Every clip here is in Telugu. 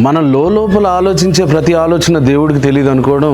మన లోపల ఆలోచించే ప్రతి ఆలోచన దేవుడికి తెలియదు అనుకోవడం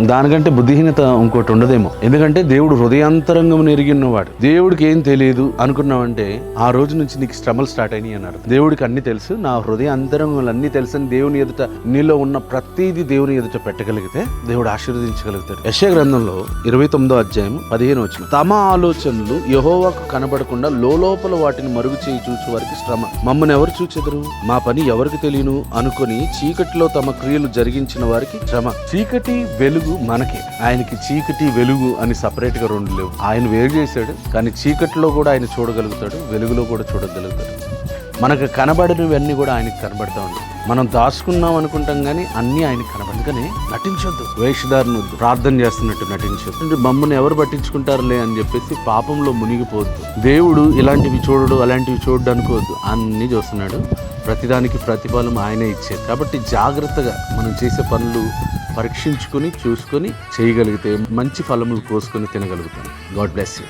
దానికంటే బుద్ధిహీనత ఇంకోటి ఉండదేమో. ఎందుకంటే దేవుడు హృదయాంతరంగం ఎరిగి ఉన్నవాడు దేవుడికి ఏం తెలియదు అనుకున్నావంటే ఆ రోజు నుంచి నీకు శ్రమలు స్టార్ట్ అయినాయి అన్నాడు దేవుడికి అన్ని తెలుసు. నా హృదయ అంతరంగంలో అన్ని తెలుసని దేవుని ఎదుట నీలో ఉన్న ప్రతిదీ దేవుని ఎదుట పెట్టగలిగితే దేవుడు ఆశీర్వదించగలుగుతాడు. యశ గ్రంథంలో ఇరవై తొమ్మిదో అధ్యాయం పదిహేను వచ్చిన తమ ఆలోచనలు యహోవాకు కనబడకుండా లోపల వాటిని మరుగు చేయి చూచే వారికి శ్రమ. మమ్మల్ని ఎవరు చూచెదరు? మా పని ఎవరికి తెలియను? అనుకుని చీకటిలో తమ క్రియలు జరిగించిన వారికి శ్రమ. చీకటి వెలుగు మనకే. ఆయనకి చీకటి వెలుగు అని సపరేట్గా రెండు లేవు. ఆయన వేరు చేశాడు కానీ చీకటిలో కూడా ఆయన చూడగలుగుతాడు వెలుగులో కూడా చూడగలుగుతాడు. మనకు కనబడినవన్నీ కూడా ఆయనకి కనబడతా ఉంటాయి మనం దాచుకున్నాం అనుకుంటాం కానీ అన్నీ ఆయనకి కనబడి అందుకని నటించొద్దు. వేషధారను ప్రార్థన చేస్తున్నట్టు నటించొద్దు. అంటే మమ్మల్ని ఎవరు పట్టించుకుంటారులే అని చెప్పేసి పాపంలో మునిగిపోవద్దు. దేవుడు ఇలాంటివి చూడడు అలాంటివి చూడడు అనుకోవద్దు. అన్నీ చూస్తున్నాడు. ప్రతిదానికి ప్రతిఫలం ఆయనే ఇచ్చేది. కాబట్టి జాగ్రత్తగా మనం చేసే పనులు పరీక్షించుకొని చూసుకొని చేయగలిగితే మంచి ఫలములు కోసుకొని తినగలుగుతాం. God bless you.